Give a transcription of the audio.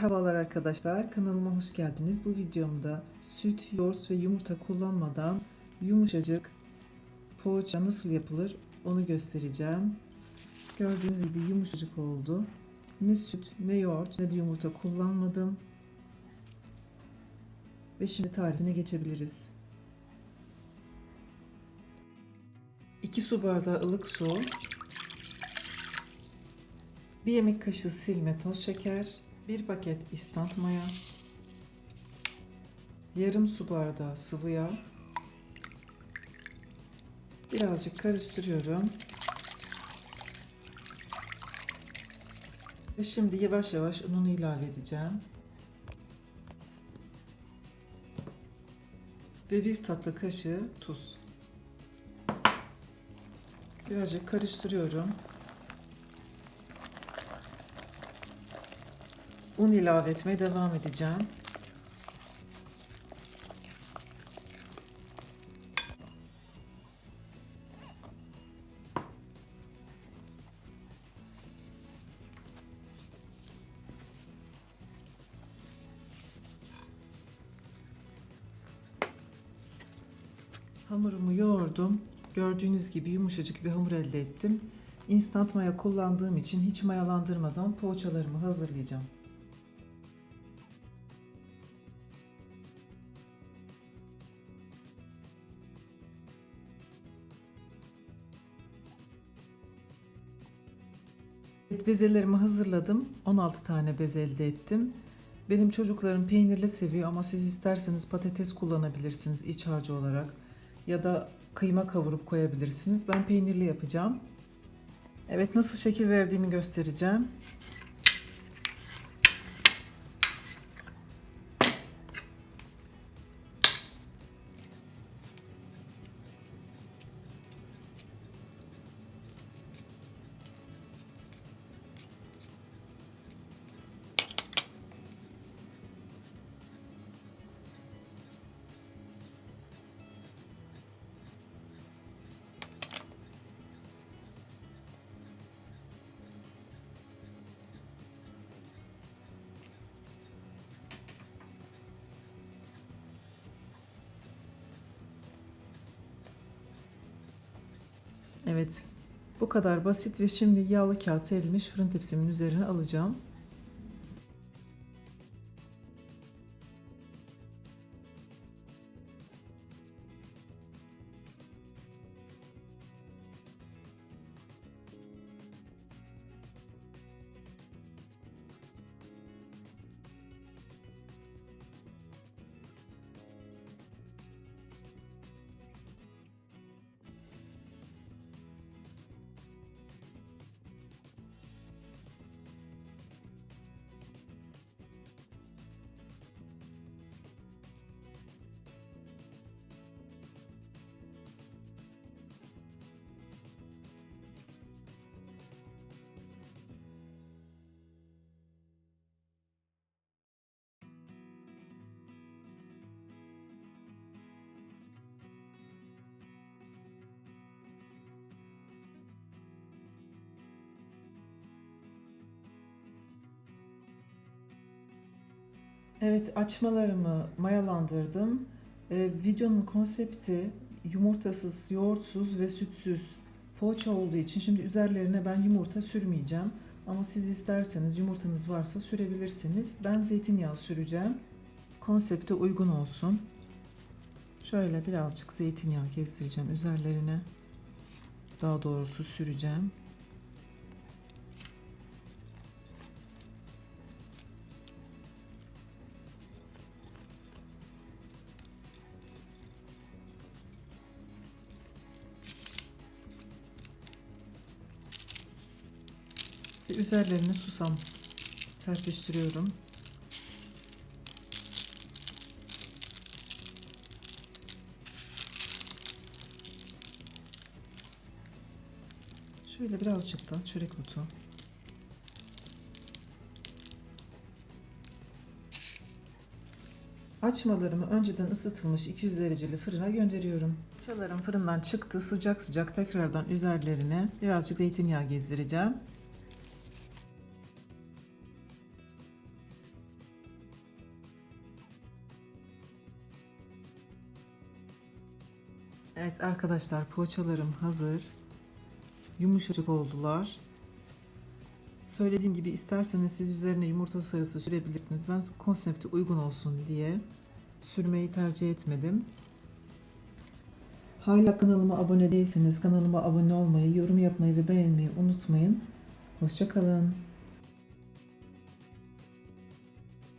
Merhabalar arkadaşlar, kanalıma hoş geldiniz. Bu videomda süt, yoğurt ve yumurta kullanmadan yumuşacık poğaça nasıl yapılır onu göstereceğim. Gördüğünüz gibi yumuşacık oldu. Ne süt, ne yoğurt, ne de yumurta kullanmadım. Ve şimdi tarifine geçebiliriz. 2 su bardağı ılık su, 1 yemek kaşığı silme toz şeker, 1 paket instant maya, yarım su bardağı sıvı yağ, birazcık karıştırıyorum. Ve şimdi yavaş yavaş ununu ilave edeceğim. Ve bir tatlı kaşığı tuz. Birazcık karıştırıyorum. Un ilave etmeye devam edeceğim. Hamurumu yoğurdum. Gördüğünüz gibi yumuşacık bir hamur elde ettim. Instant maya kullandığım için hiç mayalandırmadan poğaçalarımı hazırlayacağım. Bezelerimi hazırladım. 16 tane bez elde ettim. Benim çocuklarım peynirli seviyor ama siz isterseniz patates kullanabilirsiniz iç harcı olarak. Ya da kıyma kavurup koyabilirsiniz. Ben peynirli yapacağım. Evet nasıl şekil verdiğimi göstereceğim. Evet. Bu kadar basit ve şimdi yağlı kağıt serilmiş fırın tepsimin üzerine alacağım. Evet açmalarımı mayalandırdım. Ee, videonun konsepti yumurtasız, yoğurtsuz ve sütsüz poğaça olduğu için şimdi üzerlerine ben yumurta sürmeyeceğim. Ama siz isterseniz yumurtanız varsa sürebilirsiniz. Ben zeytinyağı süreceğim. Konsepte uygun olsun. Şöyle birazcık zeytinyağı gezdireceğim üzerlerine. Daha doğrusu süreceğim. Üzerlerine susam serpiştiriyorum. Şöyle birazcık da çörek otu. Açmalarımı önceden ısıtılmış 200 dereceli fırına gönderiyorum. Poğaçalarım fırından çıktı. Sıcak sıcak tekrardan üzerlerine birazcık zeytinyağı gezdireceğim. Evet arkadaşlar poğaçalarım hazır. Yumuşacık oldular. Söylediğim gibi isterseniz siz üzerine yumurta sarısı sürebilirsiniz. Ben konsepte uygun olsun diye sürmeyi tercih etmedim. Hala kanalıma abone değilseniz kanalıma abone olmayı, yorum yapmayı ve beğenmeyi unutmayın. Hoşçakalın.